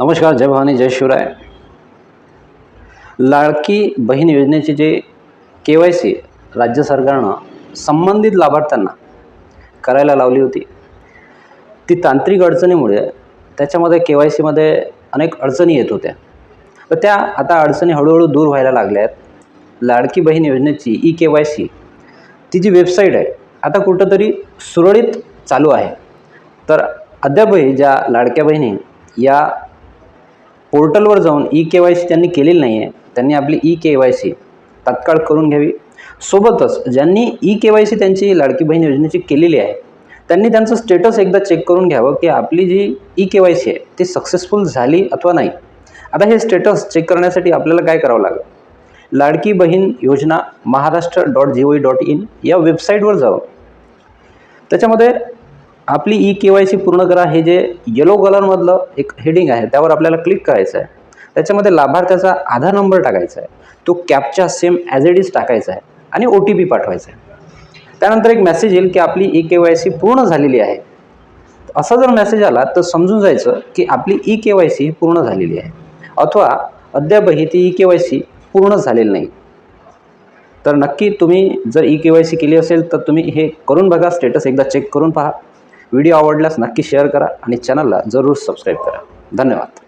नमस्कार जय भवानी जय शिवराय. लाडकी बहीण योजनेची जे के वाय सी राज्य सरकारनं संबंधित लाभार्थ्यांना करायला लावली होती ती तांत्रिक अडचणीमुळे त्याच्यामध्ये के वाय सीमध्ये अनेक अडचणी येत होत्या. तर त्या आता अडचणी हळूहळू दूर व्हायला लागल्या आहेत. लाडकी बहीण योजनेची ई के वाय सी ती जी वेबसाईट आहे आता कुठंतरी सुरळीत चालू आहे. तर अद्यापही ज्या लाडक्या बहिणी या पोर्टलवर जाऊन ई के वाय सी त्यांनी केलेली नाही आहे त्यांनी आपली ई के वाय सी तात्काळ करून घ्यावी. सोबतच ज्यांनी ई के वाय सी त्यांची लाडकी बहीण योजनेची केलेली आहे त्यांनी त्यांचं स्टेटस एकदा चेक करून घ्यावं की आपली जी ई के वाय सी आहे ती सक्सेसफुल झाली अथवा नाही. आता हे स्टेटस चेक करण्यासाठी आपल्याला काय करावं लागेल? Ladki Bahin Yojana Maharashtra dot G O dot in या वेबसाईटवर जावं. त्याच्यामध्ये आपली ई के वाय सी पूर्ण करा. हे जे येलो कलरमधलं एक हेडिंग आहे त्यावर आपल्याला क्लिक करायचं आहे त्याच्यामध्ये लाभार्थ्याचा आधार नंबर टाकायचा आहे तो captcha same as it is टाकायचा आहे आणि ओ टी पी पाठवायचा आहे त्यानंतर एक मेसेज येईल की आपली ई के वाय सी पूर्ण झालेली आहे. असा जर मेसेज आला तर समजून जायचं की आपली ई के वाय सी पूर्ण झालेली आहे. अथवा अद्यापही ती ई के वाय सी पूर्ण झालेली नाही. तर नक्की तुम्ही जर ई के वाय सी केली असेल तर तुम्ही हे करून बघा. स्टेटस एकदा चेक करून पहा. व्हिडिओ आवडल्यास नक्की शेअर करा आणि चॅनलला जरूर सबस्क्राईब करा. धन्यवाद.